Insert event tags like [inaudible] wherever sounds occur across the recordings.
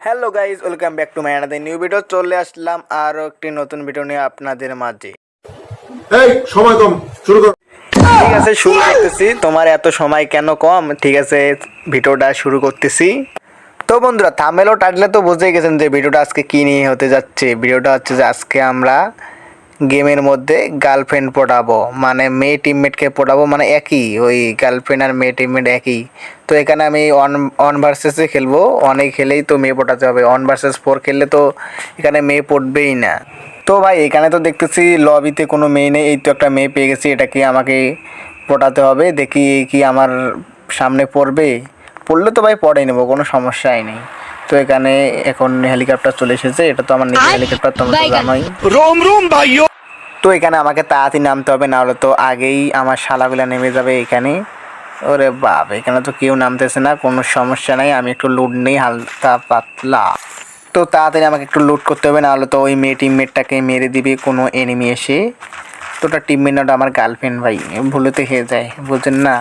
Hello guys welcome back to my another new video চলে আসলাম আরও একটি নতুন ভিডিও নিয়ে আপনাদের মাঝে। এই সময় কম শুরু কর। ঠিক আছে শুরু করতেছি। তোমার এত সময় কেন কম? ঠিক আছে ভিডিওটা শুরু করতেছি। তো বন্ধুরা থামেলো টাটলে তো বুঝেই গেছেন যে ভিডিওটা আজকে কী নিয়ে হতে যাচ্ছে। ভিডিওটা হচ্ছে যে আজকে আমরা গেমের মধ্যে গার্লফ্রেন্ড পড়াবো। মানে মেয়ে টিমমেটকে পড়াবো মানে একই ওই গার্লফ্রেন্ড আর মেয়ে টিমমেট একই। তো এখানে আমি অন অন ভার্সেসে খেলব। অনেক খেলেই তো মেয়ে পটাতে হবে। অন ভার্সেস ফোর খেললে তো এখানে মেয়ে পড়বেই না। তো ভাই এখানে তো দেখতেছি লবিতে কোনো মেয়ে নেই। এই তো একটা মেয়ে পেয়ে গেছি এটা কি আমাকে পটাতে হবে। দেখি কি আমার সামনে পড়বে। পড়লে তো ভাই পড়ে নেব কোনো সমস্যাই নেই। তো এখানে এখন হেলিকপ্টার চলে এসেছে। এটা তো আমার নিজের হেলিকপ্টার তো জানোই। রোম রোম ভাইও তো এখানে আমাকে তাড়াতাড়ি নামতে হবে না হলে তো আগেই আমার শালাগুলা নেমে যাবে এখানে। ওরে বাপ, এখানে তো কেউ নামতেছে না, কোনো সমস্যা নাই, আমি একটু লুট নেই হালকা পাতলা। তো তাড়াতাড়ি আমাকে একটু লুট করতে হবে না হলে তো ওই মেয়ে টিমমেটটাকে মেরে দিবে কোনো এনিমি এসে। তো ওটা টিমমেট আমার গার্লফ্রেন্ড ভাই, ভুলেতে খেয়ে যায়, বুঝছেন না?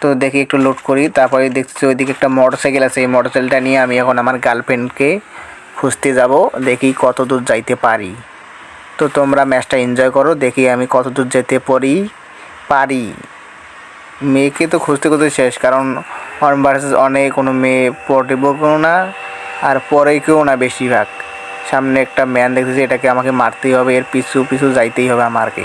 তো দেখি একটু লোড করি, তারপরে দেখছি ওইদিকে একটা মোটর সাইকেল আছে, এই মোটর সাইকেলটা নিয়ে আমি এখন আমার গার্লফ্রেন্ডকে খুঁজতে যাব, দেখি কত দূর যাইতে পারি। তো তোমরা ম্যাচটা এনজয় করো, দেখি আমি কতদূর যেতে পারি পারি। মেয়েকে তো খুঁজতে খুঁজতে শেষ, কারণ অন ভার্সেস অনেক কোনো মেয়ে পড়ব কেউ না, আর পরে কেউ না বেশিরভাগ। সামনে একটা ম্যান দেখতেছি, এটাকে আমাকে মারতেই হবে, এর পিছু পিছু যাইতেই হবে আমাকে।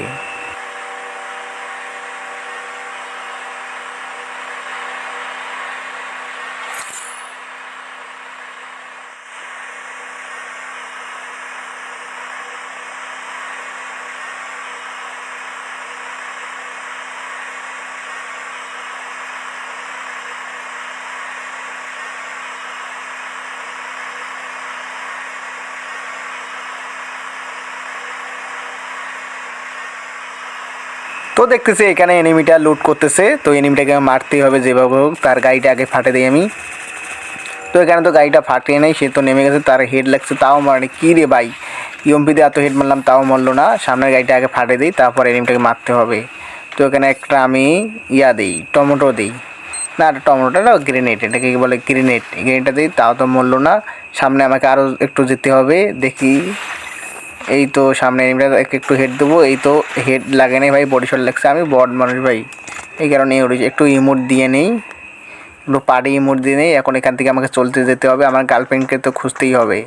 তো দেখতেছি এখানে এনিমিটা লুট করতেছে, তো এনিমিটাকে মারতেই হবে যেভাবে হোক, তার গাড়িটা আগে ফাটে দিই আমি। তো এখানে তো গাড়িটা ফাটিয়ে নেই, সে তো নেমে গেছে, তার হেড লাগছে, তাও মারে কী রে ভাই? ইউএমপিতে এত হেড মারলাম, তাও মরলো না। সামনের গাড়িটা আগে ফাটে দিই, তারপর এনিমিটাকে মারতে হবে। তো এখানে একটা আমি ইয়া দিই, টমেটো দিই। না, এটা টমেটোটা না গ্রেনেড এটাকে কি বলে গ্রেনেড গ্রেনেডটা দিই, তাও তো মরলো না। সামনে আমাকে আরও একটু যেতে হবে, দেখি এই তো সামনে এনিমিটা একটু হেড দেবো। এই তো হেড লাগে নাই ভাই বডি শট লাগছে। আমি বড মানুষ ভাই। এই কারণে উড়েছি একটু ইমোট দিয়ে নেই। একটু পাড়ি ইমোট দিয়ে নেই। এখন এখান থেকে আমাকে চলতে যেতে হবে। আমার গার্লফ্রেন্ডকে তো খুঁজতেই হবে।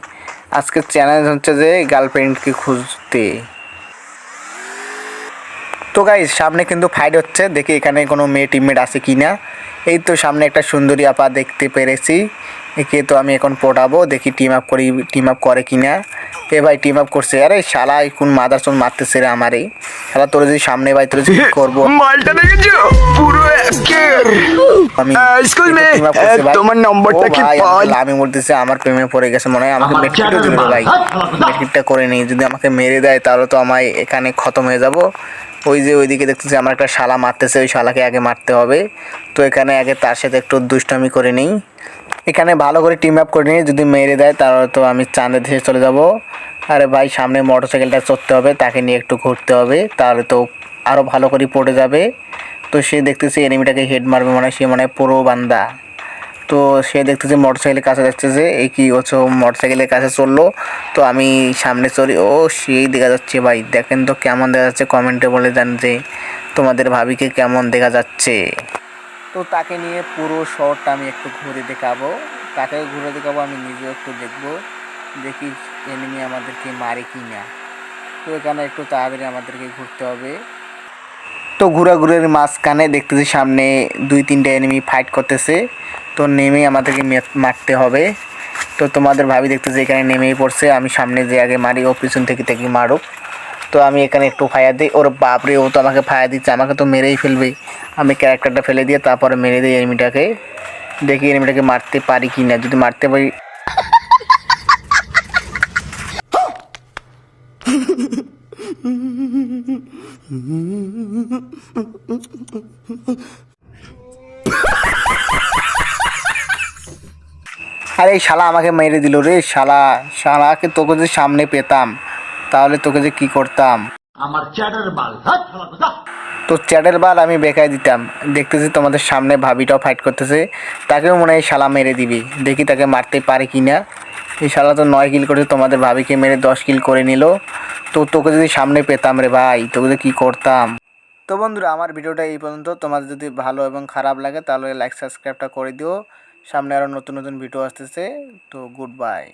আজকের চ্যালেঞ্জ হচ্ছে যে গার্লফ্রেন্ডকে খুঁজতে। তো গাইজ সামনে কিন্তু ফাইট হচ্ছে। দেখি এখানে কোনো মেয়ে টিমমেট আছে কি না এই তো সামনে একটা সুন্দরী আপা দেখতে পেরেছি। একে তো আমি এখন পটাবো। দেখি টিম আপ করি টিম আপ করে কি না এ ভাই টিম আপ করছে। আরে শালা কোন মাদার চোন মারতেছে রে আমারে। শালা তোর যদি সামনে ভাই তোর যদি করব। মালটা দেখেছ? পুরো আমি করছে ভাই। তোমার নম্বরটা কি আমি বলতেছে আমার প্রেমে পড়ে গেছে। মনে হয় আমাকে মেটকিটও দিবে ভাই। মেটকিটটা করে নিই। যদি আমাকে মেরে দেয় তাহলে তো আমায় এখানে খতম হয়ে যাব। ওই যে ওইদিকে দেখতেছি আমার একটা শালা মারতেছে, ওই শালাকে আগে মারতে হবে। তো এখানে আগে তার সাথে একটু দুষ্টামি করে নিই। এখানে ভালো করে টিম আপ করে নিই যদি মেরে দেয়, তাহলে তো আমি চাঁদের দেশে চলে যাব। আরে ভাই, সামনে মোটর সাইকেলটা চড়তে হবে, তাকে নিয়ে একটু ঘুরতে হবে, তাহলে তো আরও ভালো করে পড়ে যাবে। তো সে দেখতেছি এনিমিটাকে হেড মারবে, মনে সে মনে পুরো বান্দা। তো সে দেখতেছে মোটর সাইকেলের কাছে যাচ্ছে এই কি হচ্ছে মোটর সাইকেলের কাছে চলল। তো আমি সামনে চলি, ও সেই দেখা যাচ্ছে ভাই। দেখেন তো কেমন দেখা যাচ্ছে, কমেন্টে বলে দেন যে তোমাদের ভাবিকে কেমন দেখা যাচ্ছে। তো তাকে নিয়ে পুরো শহরটা আমি একটু ঘুরে দেখাবো। তাকে ঘুরে দেখাবো, আমি নিজেও একটু দেখব। দেখি এনিমি আমাদেরকে মারে কি না তো এখানে একটু তাড়াতাড়ি আমাদেরকে ঘুরতে হবে। তো ঘোরাঘুরের মাঝখানে দেখতেছি সামনে দুই, তিনটে এনিমি ফাইট করতেছে। তো নেমে আমাদেরকে মারতে হবে। তো তোমাদের ভাবি দেখতেছি এখানে নেমেই পড়ছে। আমি সামনে যে আগে মারি, ও পিছন থেকে থেকে মারুক। তো আমি এখানে একটু ফায়ার দিই। ওর বাপরে, ও তো আমাকে ফায়ার দিচ্ছে। আমাকে তো মেরেই ফেলবে। আমি ক্যারেক্টারটা ফেলে দিয়ে তারপরে মেরে দিই এনিমিটাকে দেখি এনিমিটাকে মারতে পারি কি না যদি মারতে পারি [laughs] আরে এই শালা আমাকে মেরে দিল রে শালা। শালাকে তোকে যে সামনে পেতাম তাহলে তোকে যে কি করতাম? আমার চ্যাটার বাল তো চ্যাটের বাল আমি বেকায় দিতাম। দেখতেছি তোমাদের সামনে ভাবিটাও ফাইট করতেছে তাকেও মনে হয় শালা মেরে দিবি। দেখি তাকে মারতে পারে কি না শালা তো নয় কিল করে তোমাদের ভাবিকে মেরে দশ কিল করে নিল। তো তোকে যদি সামনে পেতাম রে ভাই, তোকে যদি কী করতাম? তো বন্ধুরা, আমার ভিডিওটা এই পর্যন্ত। তোমাদের যদি ভালো এবং খারাপ লাগে, তাহলে লাইক সাবস্ক্রাইবটা করে দিও। সামনে আরও নতুন নতুন ভিডিও আসতেছে, তো গুড বাই